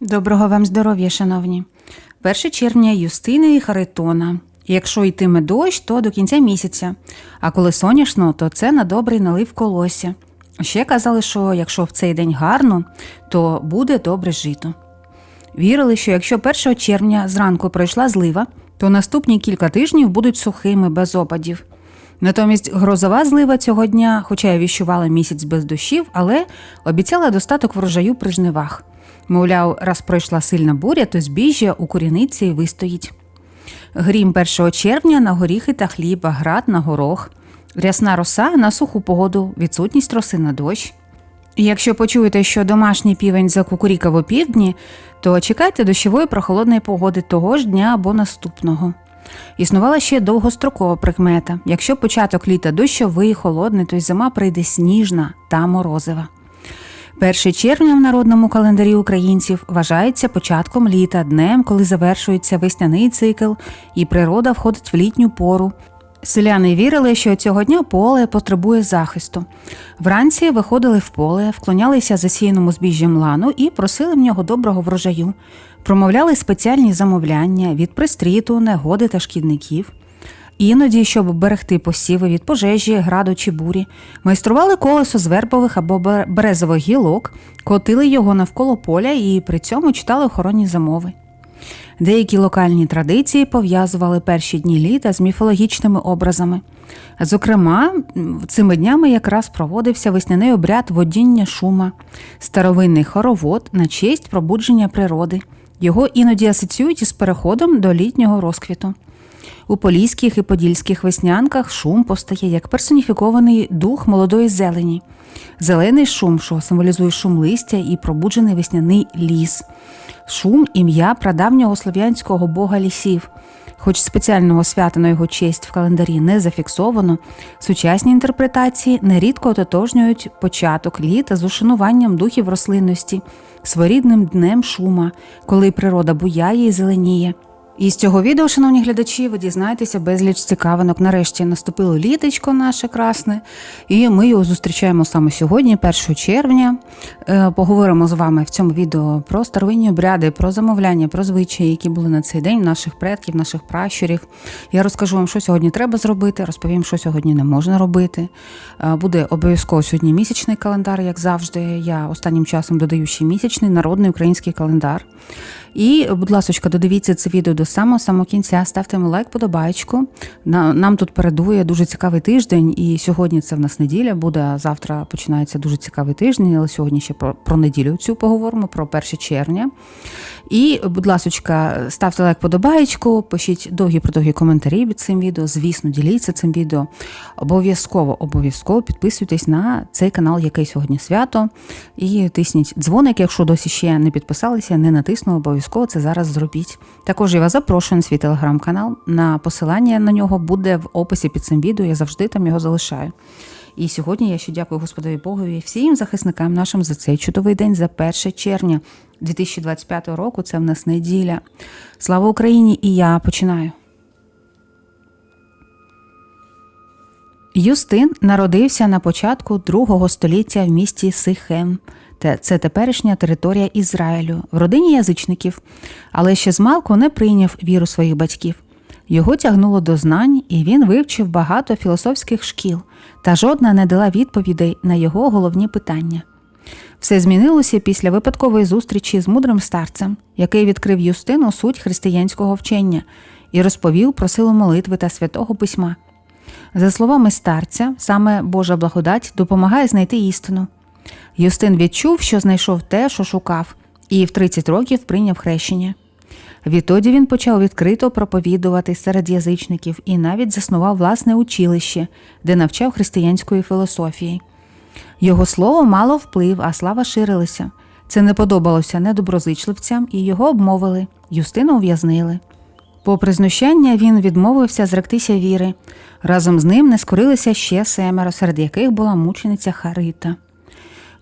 Доброго вам здоров'я, шановні. 1 червня Юстини і Харитона. Якщо йтиме дощ, то до кінця місяця, а коли сонячно, то це на добрий налив колосся. Ще казали, що якщо в цей день гарно, то буде добре жито. Вірили, що якщо 1 червня зранку пройшла злива, то наступні кілька тижнів будуть сухими, без опадів. Натомість грозова злива цього дня, хоча й віщувала місяць без дощів, але обіцяла достаток врожаю при жнивах. Мовляв, раз пройшла сильна буря, то збіжжя у куряниці вистоїть. Грім 1 червня на горіхи та хліб, а град на горох, рясна роса на суху погоду, відсутність роси на дощ. Якщо почуєте, що домашній півень закукурікав у півдні, то чекайте дощової прохолодної погоди того ж дня або наступного. Існувала ще довгострокова прикмета. Якщо початок літа дощовий, холодний, то й зима прийде сніжна та морозива. 1 червня в народному календарі українців вважається початком літа, днем, коли завершується весняний цикл і природа входить в літню пору. Селяни вірили, що цього дня поле потребує захисту. Вранці виходили в поле, вклонялися засіяному збіжжям лану і просили в нього доброго врожаю. Промовляли спеціальні замовляння від пристріту, негоди та шкідників. Іноді, щоб берегти посіви від пожежі, граду чи бурі, майстрували колесо з вербових або березових гілок, котили його навколо поля і при цьому читали охоронні замови. Деякі локальні традиції пов'язували перші дні літа з міфологічними образами. Зокрема, цими днями якраз проводився весняний обряд водіння шума, старовинний хоровод на честь пробудження природи. Його іноді асоціюють із переходом до літнього розквіту. У поліських і подільських веснянках шум постає як персоніфікований дух молодої зелені. Зелений шум, що символізує шум листя і пробуджений весняний ліс. Шум ім'я прадавнього слов'янського бога лісів. Хоч спеціального свята на його честь в календарі не зафіксовано, сучасні інтерпретації нерідко ототожнюють початок літа з ушануванням духів рослинності, своєрідним днем шума, коли природа буяє і зеленіє. І з цього відео, шановні глядачі, ви дізнаєтеся безліч цікавинок. Нарешті наступило літочко наше красне, і ми його зустрічаємо саме сьогодні, 1 червня. Е, Поговоримо з вами в цьому відео про старовинні обряди, про замовляння, про звичаї, які були на цей день наших предків, наших пращурів. Я розкажу вам, що сьогодні треба зробити, розповім, що сьогодні не можна робити. Е, Буде обов'язково сьогодні місячний календар, як завжди. Я останнім часом додаю ще місячний народний український календар. І, будь ласка, додивіться це відео до самого самого кінця. Ставте йому лайк, подобайку. На- Нам тут передує дуже цікавий тиждень, і сьогодні це в нас неділя буде. Завтра починається дуже цікавий тиждень. Але сьогодні ще про, про неділю цю поговоримо, про 1 червня. І, будь ласка, ставте лайк, подобаєчку, пишіть довгі продовгі коментарі під цим відео. Звісно, діліться цим відео. Обов'язково, обов'язково підписуйтесь на цей канал, який сьогодні свято. І тисніть дзвоник, якщо досі ще не підписалися, не натиснули, обов'язково це зараз зробіть. Також я вас запрошую на свій телеграм-канал. На посилання на нього буде в описі під цим відео. Я завжди там його залишаю. І сьогодні я ще дякую Господові Богові і всім захисникам нашим за цей чудовий день, за 1 червня 2025 року. Це в нас неділя. Слава Україні! І я починаю. Юстин народився на початку другого століття в місті Сихем. Те- Це теперішня територія Ізраїлю, в родині язичників, але ще змалку не прийняв віру своїх батьків. Його тягнуло до знань, і він вивчив багато філософських шкіл, та жодна не дала відповідей на його головні питання. Все змінилося після випадкової зустрічі з мудрим старцем, який відкрив Юстину суть християнського вчення і розповів про силу молитви та святого письма. За словами старця, саме Божа благодать допомагає знайти істину. Юстин відчув, що знайшов те, що шукав, і в 30 років прийняв хрещення. Відтоді він почав відкрито проповідувати серед язичників і навіть заснував власне училище, де навчав християнської філософії. Його слово мало вплив, а слава ширилася. Це не подобалося недоброзичливцям, і його обмовили, Юстину ув'язнили. Попри знущання, він відмовився зректися віри. Разом з ним не скорилися ще семеро, серед яких була мучениця Харита.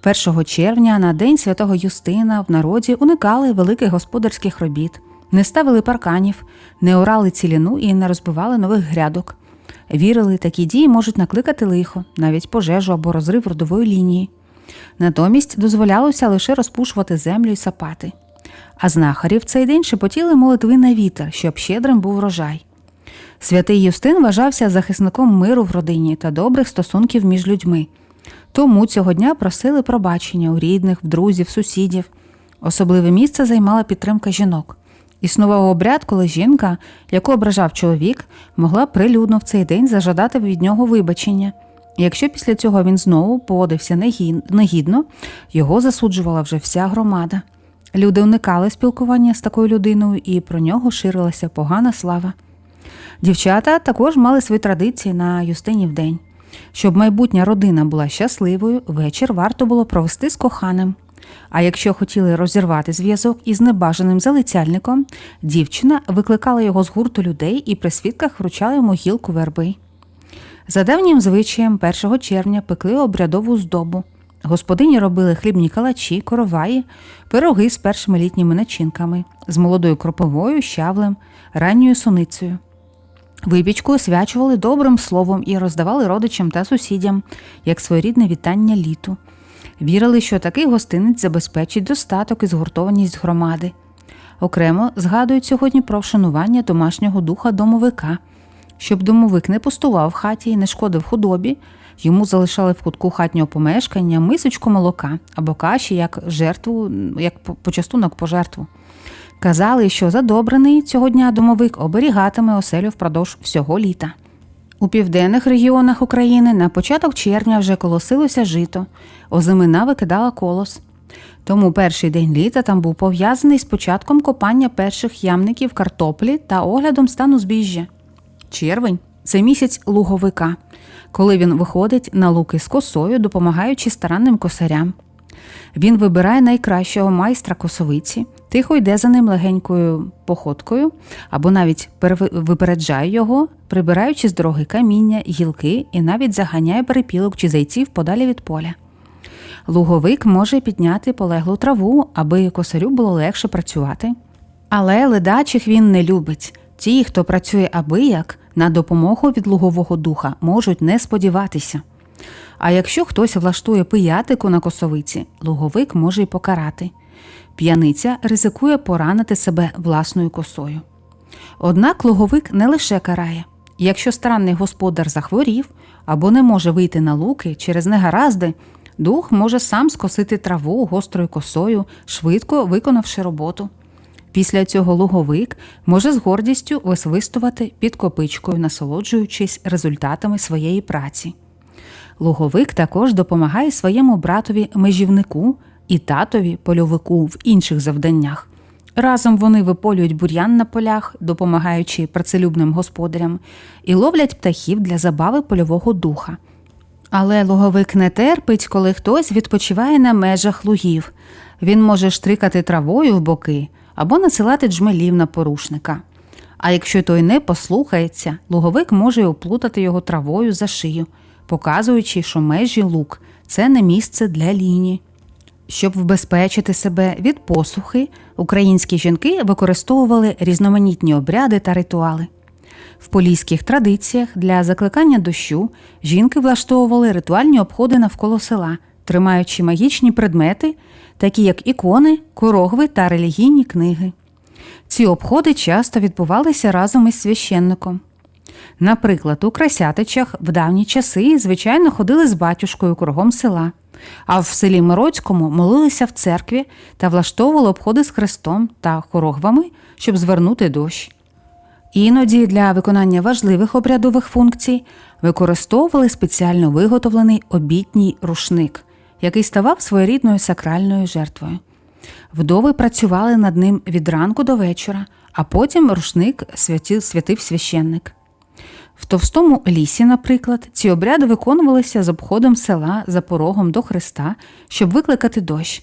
1 червня на день святого Юстина в народі уникали великих господарських робіт, не ставили парканів, не орали ціліну і не розбивали нових грядок. Вірили, такі дії можуть накликати лихо, навіть пожежу або розрив родової лінії. Натомість дозволялося лише розпушувати землю і сапати. а знахарі в цей день шепотіли молитви на вітер, щоб щедрим був врожай. Святий Юстин вважався захисником миру в родині та добрих стосунків між людьми. Тому цього дня просили пробачення у рідних, в друзів, сусідів. Особливе місце займала підтримка жінок. Існував обряд, коли жінка, яку ображав чоловік, могла прилюдно в цей день зажадати від нього вибачення. Якщо після цього він знову поводився негідно, його засуджувала вже вся громада. Люди уникали спілкування з такою людиною, і про нього ширилася погана слава. Дівчата також мали свої традиції на Юстинів день. Щоб майбутня родина була щасливою, вечір варто було провести з коханим. А якщо хотіли розірвати зв'язок із небажаним залицяльником, дівчина викликала його з гурту людей і при свідках вручала йому гілку верби. За давнім звичаєм 1 червня пекли обрядову здобу. Господині робили хлібні калачі, короваї, пироги з першими літніми начинками, з молодою кроповою, щавлем, ранньою суницею. Випічку освячували добрим словом і роздавали родичам та сусідям як своєрідне вітання літу. Вірили, що такий гостинець забезпечить достаток і згуртованість громади. Окремо згадують сьогодні про вшанування домашнього духа домовика. Щоб домовик не пустував в хаті і не шкодив худобі, йому залишали в кутку хатнього помешкання мисочку молока або каші як жертву, як по- почастунок пожертву. Казали, що задобрений цього дня домовик оберігатиме оселю впродовж всього літа. У південних регіонах України на початок червня вже колосилося жито, озимина викидала колос. Тому перший день літа там був пов'язаний з початком копання перших ямників картоплі та оглядом стану збіжжя. Червень це місяць луговика, коли він виходить на луки з косою, допомагаючи старанним косарям. Він вибирає найкращого майстра косовиці, тихо йде за ним легенькою походкою або навіть випереджає його, прибираючи з дороги каміння, гілки і навіть заганяє перепілок чи зайців подалі від поля. Луговик може підняти полеглу траву, аби косарю було легше працювати. Але ледачих він не любить. Ті, хто працює абияк, на допомогу від лугового духа можуть не сподіватися. А якщо хтось влаштує пиятику на косовиці, луговик може й покарати. П'яниця ризикує поранити себе власною косою. Однак луговик не лише карає. Якщо странний господар захворів або не може вийти на луки через негаразди, дух може сам скосити траву гострою косою, швидко виконавши роботу. Після цього луговик може з гордістю висвистувати під копичкою, насолоджуючись результатами своєї праці. Луговик також допомагає своєму братові межівнику і татові польовику в інших завданнях. Разом вони виполюють бур'ян на полях, допомагаючи працелюбним господарям, і ловлять птахів для забави польового духа. Але луговик не терпить, коли хтось відпочиває на межах лугів. Він може штрикати травою в боки або насилати джмелів на порушника. А якщо той не послухається, луговик може оплутати його травою за шию, показуючи, що межі лук це не місце для ліні. Щоб вбезпечити себе від посухи, українські жінки використовували різноманітні обряди та ритуали. В поліських традиціях для закликання дощу жінки влаштовували ритуальні обходи навколо села, тримаючи магічні предмети, такі як ікони, корогви та релігійні книги. Ці обходи часто відбувалися разом із священником. Наприклад, у Красятичах в давні часи, звичайно, ходили з батюшкою кругом села, а в селі Мироцькому молилися в церкві та влаштовували обходи з хрестом та хорогвами, щоб звернути дощ. Іноді для виконання важливих обрядових функцій використовували спеціально виготовлений обітній рушник, який ставав своєрідною сакральною жертвою. Вдови працювали над ним від ранку до вечора, а потім рушник святив, священник. В товстому лісі, наприклад, ці обряди виконувалися з обходом села за порогом до Христа, щоб викликати дощ.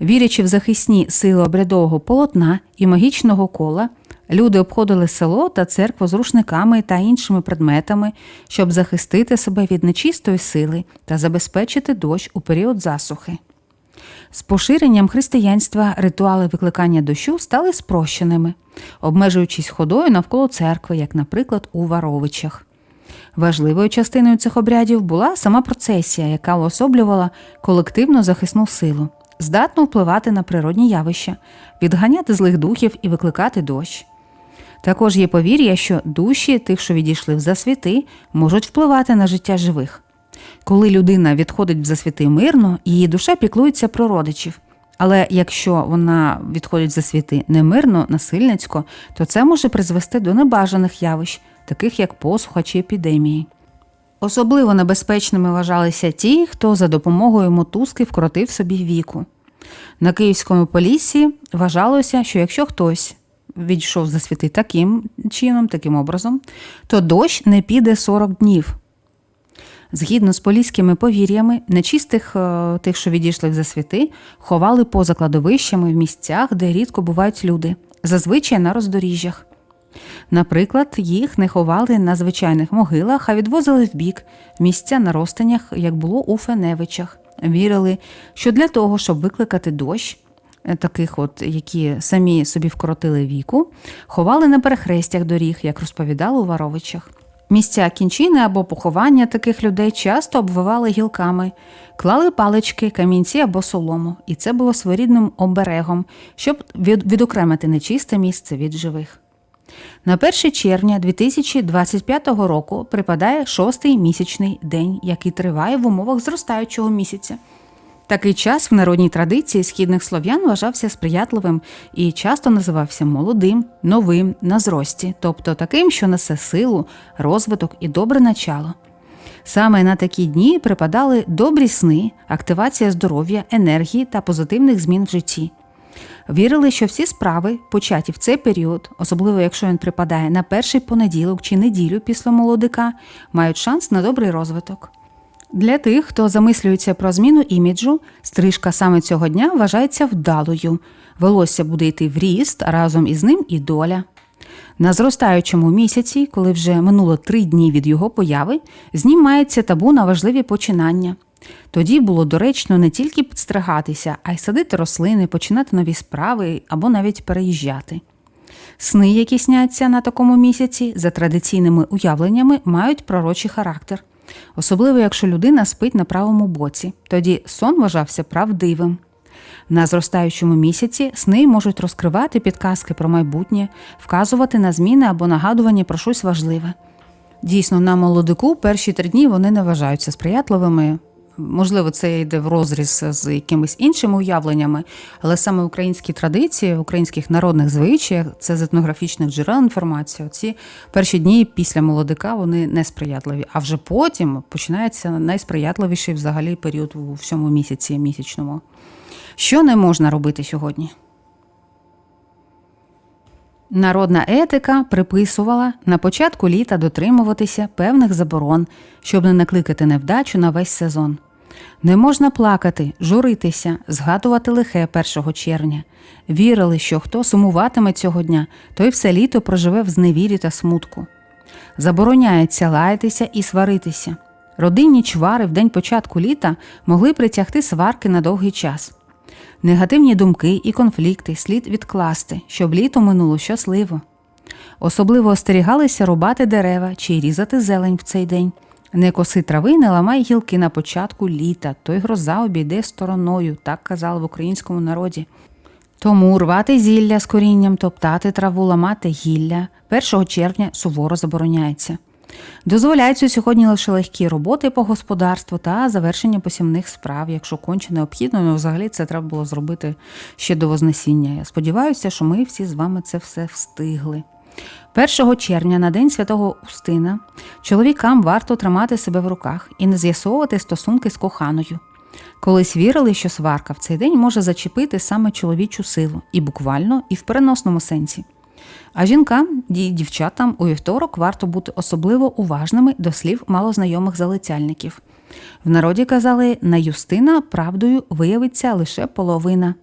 Вірячи в захисні сили обрядового полотна і магічного кола, люди обходили село та церкву з рушниками та іншими предметами, щоб захистити себе від нечистої сили та забезпечити дощ у період засухи. З поширенням християнства ритуали викликання дощу стали спрощеними, обмежуючись ходою навколо церкви, як, наприклад, у Варовичах. Важливою частиною цих обрядів була сама процесія, яка уособлювала колективну захисну силу. здатно впливати на природні явища, відганяти злих духів і викликати дощ. Також є повір'я, що душі тих, що відійшли в засвіти, можуть впливати на життя живих. Коли людина відходить в засвіти мирно, її душа піклується про родичів. Але якщо вона відходить в засвіти немирно, насильницько, то це може призвести до небажаних явищ, таких як посуха чи епідемії. Особливо небезпечними вважалися ті, хто за допомогою мотузки вкоротив собі віку. На Київському полісі вважалося, що якщо хтось відійшов за світи таким чином, таким образом, то дощ не піде 40 днів. Згідно з поліськими повір'ями, нечистих е, тих, що відійшли в засвіти, ховали поза кладовищами в місцях, де рідко бувають люди, зазвичай на роздоріжжях. Наприклад, їх не ховали на звичайних могилах, а відвозили в бік, в місця на розстанях, як було у Феневичах. Вірили, що для того, щоб викликати дощ, е, таких, от, які самі собі вкоротили віку, ховали на перехрестях доріг, як розповідали у Варовичах. Місця кінчини або поховання таких людей часто обвивали гілками, клали палички, камінці або солому, і це було своєрідним оберегом, щоб відокремити нечисте місце від живих. На 1 червня 2025 року припадає шостий місячний день, який триває в умовах зростаючого місяця. Такий час в народній традиції східних слов'ян вважався сприятливим і часто називався молодим, новим, на зрості, тобто таким, що несе силу, розвиток і добре начало. Саме на такі дні припадали добрі сни, активація здоров'я, енергії та позитивних змін в житті. Вірили, що всі справи, початі в цей період, особливо якщо він припадає на перший понеділок чи неділю після молодика, мають шанс на добрий розвиток. Для тих, хто замислюється про зміну іміджу, стрижка саме цього дня вважається вдалою. Волосся буде йти в ріст, а разом із ним і доля. На зростаючому місяці, коли вже минуло три дні від його появи, знімається табу на важливі починання. Тоді було доречно не тільки підстригатися, а й садити рослини, починати нові справи або навіть переїжджати. Сни, які сняться на такому місяці, за традиційними уявленнями, мають пророчий характер, особливо якщо людина спить на правому боці, тоді сон вважався правдивим. На зростаючому місяці сни можуть розкривати підказки про майбутнє, вказувати на зміни або нагадування про щось важливе. Дійсно, на молодику перші три дні вони не вважаються сприятливими. Можливо, це йде в розріз з якимись іншими уявленнями, але саме українські традиції, в українських народних звичаях, це з етнографічних джерел інформація. Ці перші дні після молодика вони несприятливі. А вже потім починається найсприятливіший взагалі період у всьому місяці місячному. Що не можна робити сьогодні? Народна етика приписувала на початку літа дотримуватися певних заборон, щоб не накликати невдачу на весь сезон. Не можна плакати, журитися, згадувати лихе 1 червня. Вірили, що хто сумуватиме цього дня, той все літо проживе в зневірі та смутку. Забороняється лаятися і сваритися. Родинні чвари в день початку літа могли притягти сварки на довгий час. Негативні думки і конфлікти слід відкласти, щоб літо минуло щасливо. Особливо остерігалися рубати дерева чи різати зелень в цей день. Не коси трави, не ламай гілки на початку літа, то й гроза обійде стороною, так казали в українському народі. Тому рвати зілля з корінням, топтати траву, ламати гілля 1 червня суворо забороняється. Дозволяються сьогодні лише легкі роботи по господарству та завершення посівних справ, якщо конче необхідно, ну взагалі це треба було зробити ще до Вознесіння. Я сподіваюся, що ми всі з вами це все встигли. 1 червня на День Святого Устина чоловікам варто тримати себе в руках і не з'ясовувати стосунки з коханою. Колись вірили, що сварка в цей день може зачепити саме чоловічу силу і буквально, і в переносному сенсі. А жінкам і дівчатам у вівторок варто бути особливо уважними до слів малознайомих залицяльників. В народі казали, на Юстина правдою виявиться лише половина.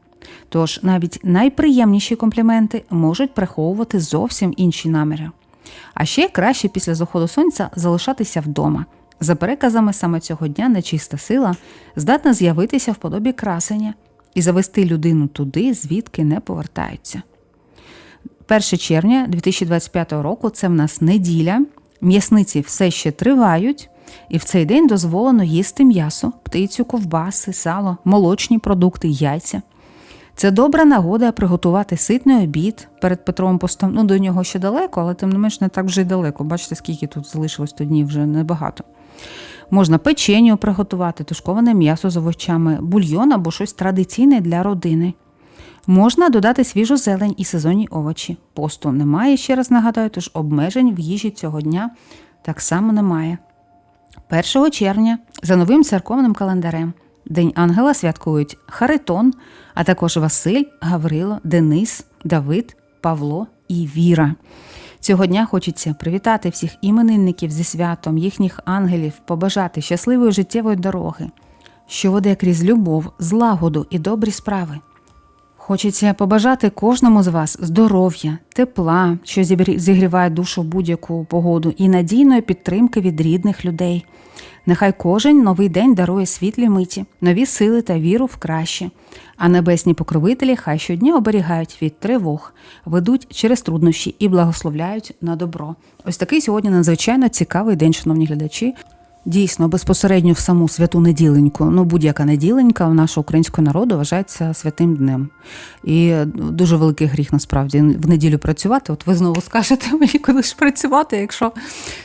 Тож навіть найприємніші компліменти можуть приховувати зовсім інші наміри. А ще краще після заходу сонця залишатися вдома. За переказами саме цього дня нечиста сила здатна з'явитися в подобі красення і завести людину туди, звідки не повертаються. 1 червня 2025 року це в нас неділя. М'ясниці все ще тривають. І в цей день дозволено їсти м'ясо, птицю, ковбаси, сало, молочні продукти, яйця. Це добра нагода приготувати ситний обід перед Петровим постом. Ну, до нього ще далеко, але тим не менш не так вже й далеко. Бачите, скільки тут залишилось то днів вже небагато. Можна печеню приготувати, тушковане м'ясо з овочами, бульйон або щось традиційне для родини. Можна додати свіжу зелень і сезонні овочі. Посту немає, ще раз нагадаю, тож обмежень в їжі цього дня так само немає. 1 червня за новим церковним календарем День Ангела святкують Харитон, а також Василь, Гаврило, Денис, Давид, Павло і Віра. Цього дня хочеться привітати всіх іменинників зі святом, їхніх ангелів, побажати щасливої життєвої дороги, що веде крізь любов, злагоду і добрі справи. Хочеться побажати кожному з вас здоров'я, тепла, що зігріває душу в будь-яку погоду, і надійної підтримки від рідних людей. Нехай кожен новий день дарує світлі миті, нові сили та віру в краще. А небесні покровителі хай щодня оберігають від тривог, ведуть через труднощі і благословляють на добро. Ось такий сьогодні надзвичайно цікавий день, шановні глядачі. Дійсно, безпосередньо в саму святу неділеньку, ну будь-яка неділенька в нашого українського народу вважається святим днем. І дуже великий гріх насправді в неділю працювати. От ви знову скажете мені, коли ж працювати, якщо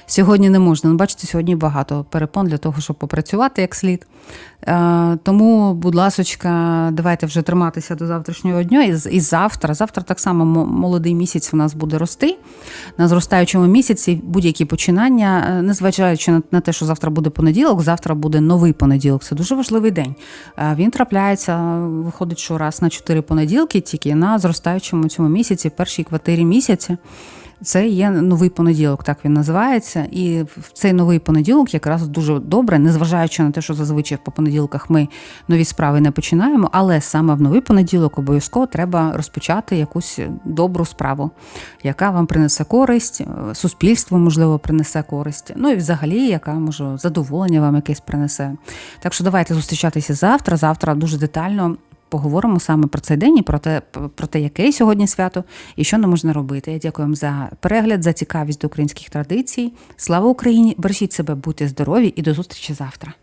сьогодні не можна. Ну, бачите, сьогодні багато перепон для того, щоб попрацювати як слід. Е, Тому, будь ласочка, давайте вже триматися до завтрашнього дня. І, і завтра. Завтра так само молодий місяць у нас буде рости. На зростаючому місяці будь-які починання, е, незважаючи на, на те, що завтра буде понеділок, завтра буде новий понеділок. Це дуже важливий день. Е, Він трапляється, виходить, що раз на чотири понеділки, тільки на зростаючому цьому місяці, першій квартирі місяця. Це є новий понеділок, так він називається. І в цей новий понеділок якраз дуже добре, незважаючи на те, що зазвичай по понеділках ми нові справи не починаємо, але саме в новий понеділок обов'язково треба розпочати якусь добру справу, яка вам принесе користь, суспільству, можливо, принесе користь. Ну і взагалі, яка може задоволення вам якесь принесе. Так що давайте зустрічатися завтра. Завтра дуже детально поговоримо саме про цей день і про те, про те, яке сьогодні свято і що не можна робити. Я дякую вам за перегляд, за цікавість до українських традицій. Слава Україні! Бережіть себе, будьте здорові і до зустрічі завтра.